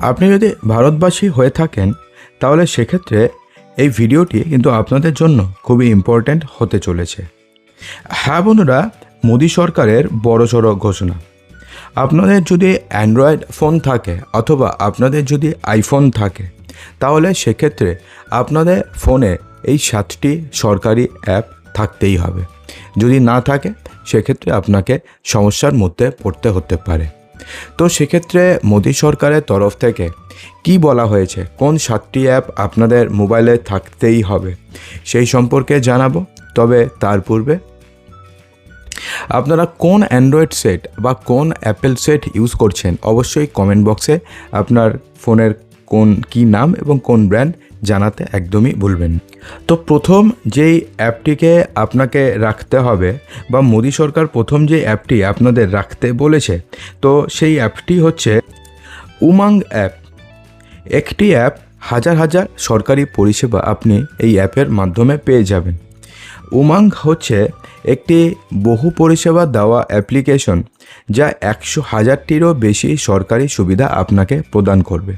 আপনি যদি ভারতবাসী হয়ে থাকেন, তাহলে সেক্ষেত্রে এই ভিডিওটি কিন্তু আপনাদের জন্য খুবই ইম্পর্ট্যান্ট হতে চলেছে। হ্যাঁ বন্ধুরা, মোদী সরকারের বড়সড় ঘোষণা। আপনাদের যদি অ্যান্ড্রয়েড ফোন থাকে অথবা আপনাদের যদি আইফোন থাকে, তাহলে সেক্ষেত্রে আপনাদের ফোনে এই সাতটি সরকারি অ্যাপ থাকতেই হবে। যদি না থাকে, সেক্ষেত্রে আপনাকে সমস্যার মধ্যে পড়তে হতে পারে। তো সেক্ষেত্রে মোদী সরকারের তরফ থেকে কি বলা হয়েছে? কোন সাতটি অ্যাপ আপনাদের মোবাইলে থাকতেই হবে? সেই সম্পর্কে জানাব, তবে তার পূর্বে আপনারা কোন অ্যান্ড্রয়েড সেট বা কোন অ্যাপেল সেট ইউজ করছেন? অবশ্যই কমেন্ট বক্সে আপনার ফোনের কোন কি নাম এবং কোন ব্র্যান্ড জানাতে একদমই ভুলবেন তো প্রথম যেই অ্যাপটিকে আপনাকে রাখতে হবে বা মোদী সরকার প্রথম যে অ্যাপটি আপনাদের রাখতে বলেছে, তো সেই অ্যাপটি হচ্ছে উমাং অ্যাপ। একটি অ্যাপ হাজার হাজার সরকারি পরিষেবা আপনি এই অ্যাপের মাধ্যমে পেয়ে যাবেন। উমাং হচ্ছে একটি বহু পরিষেবা দেওয়া অ্যাপ্লিকেশন যা একশো হাজারটিরও বেশি সরকারি সুবিধা আপনাকে প্রদান করবে।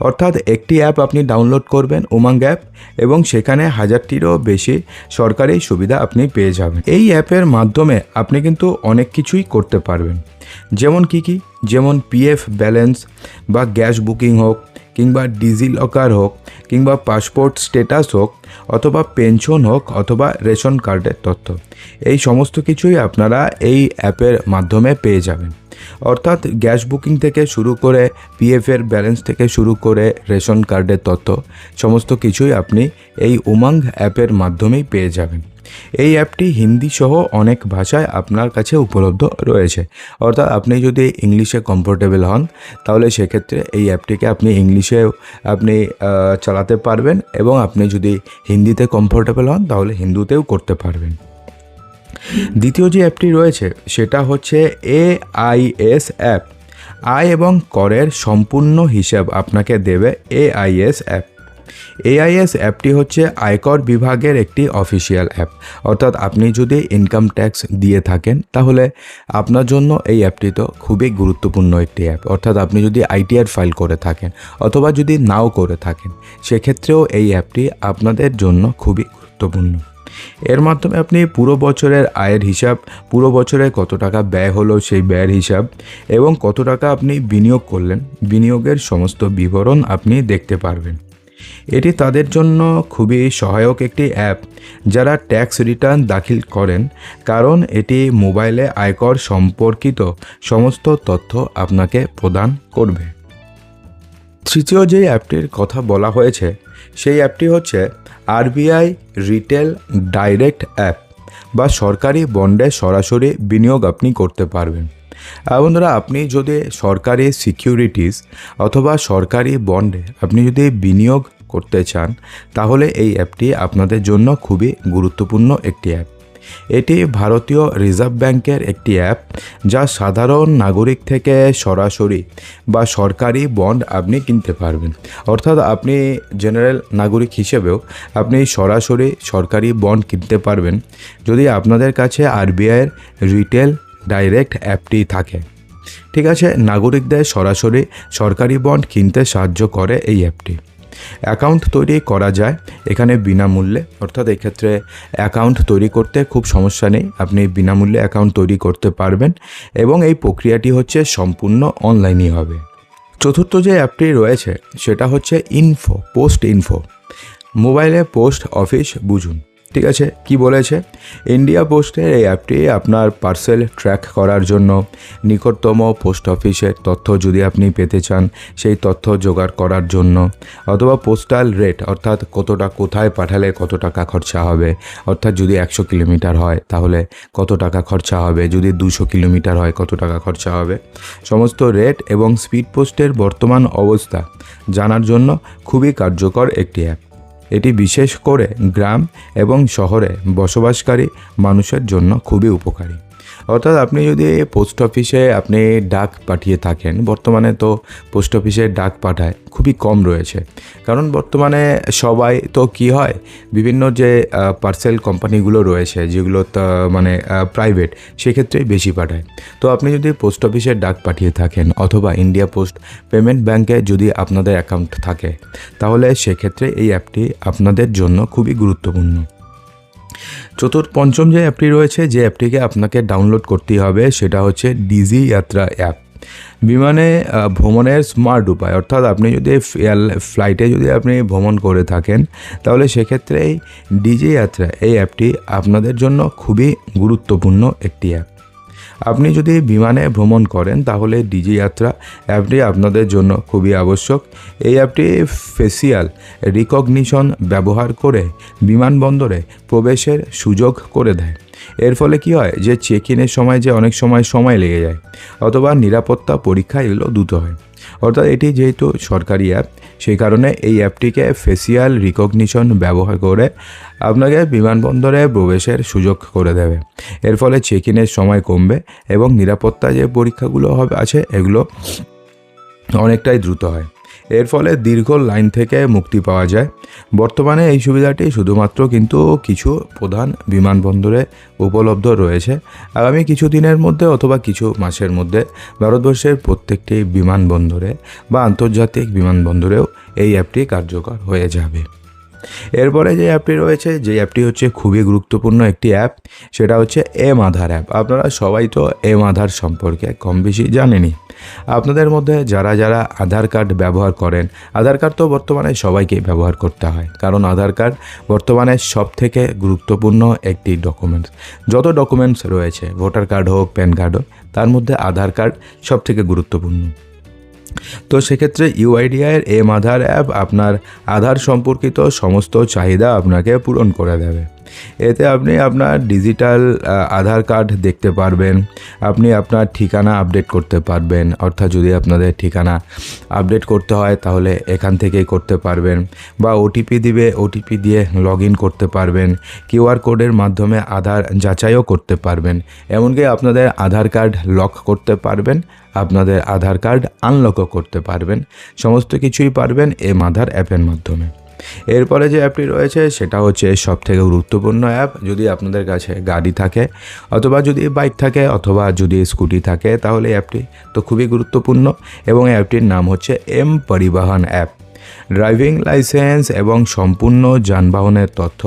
অর্থাৎ একটি অ্যাপ আপনি ডাউনলোড করবেন উমাং অ্যাপ, এবং সেখানে হাজারটিরও বেশি সরকারি সুবিধা আপনি পেয়ে যাবেন। এই অ্যাপের মাধ্যমে আপনি কিন্তু অনেক কিছুই করতে পারবেন। যেমন কি কি? যেমন পিএফ ব্যালেন্স বা গ্যাস বুকিং হোক কিংবা ডিজি লকার হোক, কিংবা পাসপোর্ট স্টেটাস হোক, অথবা পেনশন হোক, অথবা রেশন কার্ডের তথ্য। এই সমস্ত কিছুই আপনারা এই অ্যাপের মাধ্যমে পেয়ে যাবেন। অর্থাৎ গ্যাস বুকিং থেকে শুরু করে পিএফের ব্যালেন্স থেকে শুরু করে রেশন কার্ডের তথ্য, সমস্ত কিছুই আপনি এই উমাং অ্যাপের মাধ্যমেই পেয়ে যাবেন। এই অ্যাপটি হিন্দি সহ অনেক ভাষায় আপনার কাছে উপলব্ধ রয়েছে। অর্থাৎ আপনি যদি ইংলিশে কমফোর্টেবল হন, তাহলে সেক্ষেত্রে এই অ্যাপটিকে আপনি ইংলিশেও আপনি চালাতে পারবেন এবং আপনি যদি হিন্দিতে কমফোর্টেবল হন, তাহলে হিন্দুতেও করতে পারবেন। দ্বিতীয় যে অ্যাপটি রয়েছে, সেটা হচ্ছে এ আই এস অ্যাপ। আয় এবং করের সম্পূর্ণ হিসাব আপনাকে দেবে এআইএস অ্যাপ। এআইএস অ্যাপটি হচ্ছে আয়কর বিভাগের একটি অফিসিয়াল অ্যাপ। অর্থাৎ আপনি যদি ইনকাম ট্যাক্স দিয়ে থাকেন, তাহলে আপনার জন্য এই অ্যাপটি তো খুবই গুরুত্বপূর্ণ একটি অ্যাপ। অর্থাৎ আপনি যদি আইটিআর ফাইল করে থাকেন অথবা যদি নাও করে থাকেন, সেক্ষেত্রেও এই অ্যাপটি আপনাদের জন্য খুবই গুরুত্বপূর্ণ। এর মাধ্যমে আপনি পুরো বছরের আয়ের হিসাব, পুরো বছরে কত টাকা ব্যয় হলো সেই ব্যয়ের হিসাব এবং কত টাকা আপনি বিনিয়োগ করলেন, বিনিয়োগের সমস্ত বিবরণ আপনি দেখতে পারবেন। এটি তাদের জন্য খুবই সহায়ক একটি অ্যাপ যারা ট্যাক্স রিটার্ন দাখিল করেন, কারণ এটি মোবাইলে আয়কর সম্পর্কিত সমস্ত তথ্য আপনাকে প্রদান করবে। তৃতীয় যে অ্যাপটির কথা বলা হয়েছে, সেই অ্যাপটি হচ্ছে আরবিআই, রিটেল, ডাইরেক্ট অ্যাপ বা সরকারি বন্ডে সরাসরি বিনিয়োগ আপনি করতে পারবেন। বন্ধুরা, আপনি যদি সরকারি সিকিউরিটিস অথবা সরকারি বন্ডে আপনি যদি বিনিয়োগ করতে চান, তাহলে এই অ্যাপটি আপনাদের জন্য খুবই গুরুত্বপূর্ণ একটি অ্যাপ। এটি ভারতীয় রিজার্ভ ব্যাংকের একটি অ্যাপ যা সাধারণ নাগরিক থেকে সরাসরি বা সরকারি বন্ড আপনি কিনতে পারবেন। অর্থাৎ আপনি জেনারেল নাগরিক হিসেবেও আপনি সরাসরি সরকারি বন্ড কিনতে পারবেন যদি আপনাদের কাছে আরবিআইয়ের রিটেল ডাইরেক্ট অ্যাপটি থাকে। ঠিক আছে, নাগরিকদের সরাসরি সরকারি বন্ড কিনতে সাহায্য করে এই অ্যাপটি। অ্যাকাউন্ট তৈরি করা যায় এখানে বিনামূল্যে। অর্থাৎ এক্ষেত্রে অ্যাকাউন্ট তৈরি করতে খুব সমস্যা নেই। আপনি বিনামূল্যে অ্যাকাউন্ট তৈরি করতে পারবেন এবং এই প্রক্রিয়াটি হচ্ছে সম্পূর্ণ অনলাইনই হবে। চতুর্থ যে অ্যাপটি রয়েছে সেটা হচ্ছে ইনফো, পোস্ট ইনফো। মোবাইলে পোস্ট অফিস বুঝুন। ঠিক আছে? কি বলেছে? ইন্ডিয়া পোস্টের এই অ্যাপটি আপনার পার্সেল ট্র্যাক করার জন্য নিকটতম পোস্ট অফিসের তথ্য যদি আপনি পেতে চান, সেই তথ্য জোগাড় করার জন্য। অথবা পোস্টাল রেট অর্থাৎ কতটা কোথায় পাঠালে কত টাকা খরচা হবে। অর্থাৎ যদি একশো কিলোমিটার হয়, তাহলে কত টাকা খরচা হবে? যদি দুশো কিলোমিটার হয়, কত টাকা খরচা হবে? সমস্ত রেট এবং স্পিড পোস্টের বর্তমান অবস্থা জানার জন্য খুবই কার্যকর একটি অ্যাপ এটি বিশেষ করে গ্রাম এবং শহরে বসবাসকারী মানুষের জন্য খুবই উপকারী। অর্থাৎ আপনি যদি পোস্ট অফিসে আপনি ডাক পাঠিয়ে থাকেন, বর্তমানে তো পোস্ট অফিসে ডাক পাঠায় খুবই কম রয়েছে। কারণ বর্তমানে সবাই তো কি হয়, বিভিন্ন যে পার্সেল কোম্পানিগুলো রয়েছে, যেগুলো মানে প্রাইভেট সেক্ষেত্রেই বেশি পাঠায়। তো আপনি যদি পোস্ট অফিসে ডাক পাঠিয়ে থাকেন অথবা ইন্ডিয়া পোস্ট পেমেন্ট ব্যাংকে যদি আপনাদের অ্যাকাউন্ট থাকে, তাহলে সেক্ষেত্রে এই অ্যাপটি আপনাদের জন্য খুবই গুরুত্বপূর্ণ। চতুর্থ পঞ্চম যে অ্যাপটি রয়েছে, যে অ্যাপটিকে আপনাকে ডাউনলোড করতে হবে, সেটা হচ্ছে ডিজি যাত্রা অ্যাপ বিমানে ভ্রমণের স্মার্ট উপায়, অর্থাৎ আপনি যদি ফ্লাইটে যদি আপনি ভ্রমণ করে থাকেন, তাহলে সেক্ষেত্রে এই ডিজি যাত্রা এই অ্যাপটি আপনাদের জন্য খুবই গুরুত্বপূর্ণ একটি অ্যাপ আপনি যদি বিমানে ভ্রমণ করেন, তাহলে ডিজি যাত্রা অ্যাপটি আপনাদের জন্য খুবই আবশ্যক। এই অ্যাপটি ফেসিয়াল রিকগনিশন ব্যবহার করে বিমানবন্দরে প্রবেশের সুযোগ করে দেয়। এর ফলে কি হয় যে চেক ইনের সময় যে অনেক সময় সময় লেগে যায়, অথবা নিরাপত্তা পরীক্ষা এগুলো দ্রুত হয়। অর্থাৎ এটি যেহেতু সরকারি অ্যাপ সেই কারণে এই অ্যাপটিকে ফেসিয়াল রিকগনিশন ব্যবহার করে আপনাকে বিমানবন্দরে প্রবেশের সুযোগ করে দেবে। এর ফলে চেক ইনের সময় কমবে এবং নিরাপত্তা যে পরীক্ষাগুলো হবে, আছে, এগুলো অনেকটাই দ্রুত হয়। এর ফলে দীর্ঘ লাইন থেকে মুক্তি পাওয়া যায়। বর্তমানে এই সুবিধাটি শুধুমাত্র কিন্তু কিছু প্রধান বিমানবন্দরে উপলব্ধ রয়েছে। আগামী কিছু দিনের মধ্যে অথবা কিছু মাসের মধ্যে ভারতবর্ষের প্রত্যেকটি বিমানবন্দরে বা আন্তর্জাতিক বিমানবন্দরেও এই অ্যাপটি কার্যকর হয়ে যাবে। এরপরে যে অ্যাপটি রয়েছে, যে অ্যাপটি হচ্ছে খুবই গুরুত্বপূর্ণ একটি অ্যাপ, সেটা হচ্ছে এম আধার অ্যাপ। আপনারা সবাই তো এম আধার সম্পর্কে কম বেশি জানেনই। আপনাদের মধ্যে যারা যারা আধার কার্ড ব্যবহার করেন, আধার কার্ড তো বর্তমানে সবাইকে ব্যবহার করতে হয়। কারণ আধার কার্ড বর্তমানে সব থেকে গুরুত্বপূর্ণ একটি ডকুমেন্টস যত ডকুমেন্টস রয়েছে ভোটার কার্ড হোক প্যান কার্ড হোক, তার মধ্যে আধার কার্ড সব থেকে গুরুত্বপূর্ণ। তো সেক্ষেত্রে ইউআইডিআইয়ের এম আধার অ্যাপ আপনার আধার সম্পর্কিত সমস্ত চাহিদা আপনাকে পূরণ করে দেবে। এতে আপনি আপনার ডিজিটাল আধার কার্ড দেখতে পারবেন। আপনি আপনার ঠিকানা আপডেট করতে পারবেন। অর্থাৎ যদি আপনাদের ঠিকানা আপডেট করতে হয়, তাহলে এখান থেকেই করতে পারবেন। বা ওটিপি দিবে ওটিপি দিয়ে লগ ইন করতে পারবেন। কিউআর কোডের মাধ্যমে আধার যাচাইও করতে পারবেন। এমনকি আপনাদের আধার কার্ড লক করতে পারবেন, আপনাদের আধার কার্ড আনলকও করতে পারবেন। সমস্ত কিছুই পারবেন এম আধার অ্যাপের মাধ্যমে। এরপরে যে অ্যাপটি রয়েছে, সেটা হচ্ছে সব থেকে গুরুত্বপূর্ণ অ্যাপ। যদি আপনাদের কাছে গাড়ি থাকে অথবা যদি বাইক থাকে অথবা যদি স্কুটি থাকে, তাহলে অ্যাপটি তো খুবই গুরুত্বপূর্ণ এবং অ্যাপটির নাম হচ্ছে এম পরিবহন অ্যাপ। ড্রাইভিং লাইসেন্স এবং সম্পূর্ণ যানবাহনের তথ্য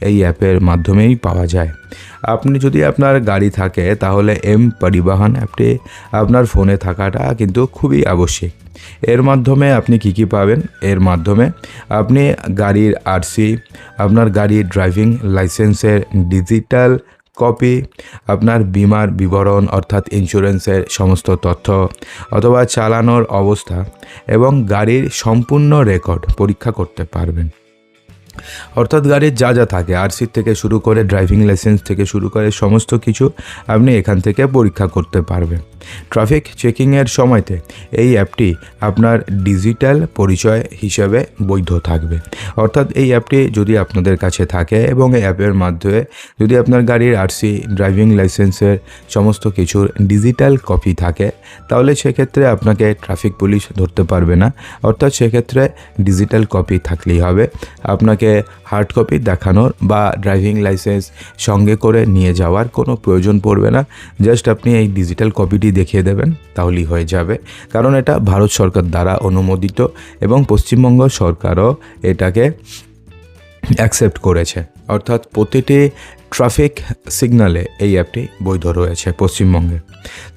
এই অ্যাপের মাধ্যমেই পাওয়া যায়। আপনি যদি আপনার গাড়ি থাকে, তাহলে এম পরিবহন অ্যাপটি আপনার ফোনে থাকাটা কিন্তু খুবই আবশ্যিক। এর মাধ্যমে আপনি কি কি পাবেন? এর মাধ্যমে আপনি গাড়ির আরসি, আপনার গাড়ির ড্রাইভিং লাইসেন্সের ডিজিটাল কপি আপনার বিমার বিবরণ অর্থাৎ ইন্স্যুরেন্সের সমস্ত তথ্য অথবা চালানোর অবস্থা এবং গাড়ির সম্পূর্ণ রেকর্ড পরীক্ষা করতে পারবেন। অর্থাৎ গাড়ির যা যা থাকে আরসি থেকে শুরু করে ড্রাইভিং লাইসেন্স থেকে শুরু করে সমস্ত কিছু আপনি এখান থেকে পরীক্ষা করতে পারবেন। ট্রাফিক চেকিংয়ের সময়তে এই অ্যাপটি আপনার ডিজিটাল পরিচয় হিসেবে বৈধ থাকবে। অর্থাৎ এই অ্যাপটি যদি আপনাদের কাছে থাকে এবং এই অ্যাপের মাধ্যমে যদি আপনার গাড়ির আরসি ড্রাইভিং লাইসেন্সের সমস্ত কিছুর ডিজিটাল কপি থাকে, তাহলে সেক্ষেত্রে আপনাকে ট্রাফিক পুলিশ ধরতে পারবে না। অর্থাৎ সেক্ষেত্রে ডিজিটাল কপি থাকলেই হবে। আপনাকে হার্ড কপি দেখানোর বা ড্রাইভিং লাইসেন্স সঙ্গে করে নিয়ে যাওয়ার কোনো প্রয়োজন পড়বে না। জাস্ট আপনি এই ডিজিটাল কপিটি দেখিয়ে দেবেন, তাহলেই হয়ে যাবে। কারণ এটা ভারত সরকার দ্বারা অনুমোদিত এবং পশ্চিমবঙ্গ সরকারও এটাকে অ্যাকসেপ্ট করেছে। অর্থাৎ প্রতিটি ট্রাফিক সিগনালে এই অ্যাপটি বৈধ রয়েছে পশ্চিমবঙ্গে।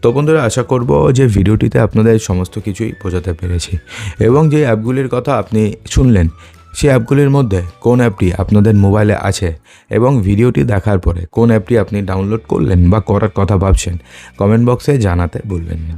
তো বন্ধুরা, আশা করব যে ভিডিওটিতে আপনাদের সমস্ত কিছুই বোঝাতে পেরেছি। এবং যে অ্যাপগুলির কথা আপনি শুনলেন সেই অ্যাপগুলির মধ্যে কোন অ্যাপটি আপনাদের মোবাইলে আছে এবং ভিডিওটি দেখার পরে কোন অ্যাপটি আপনি ডাউনলোড করলেন বা করার কথা ভাবছেন, কমেন্ট বক্সে জানাতে ভুলবেন না।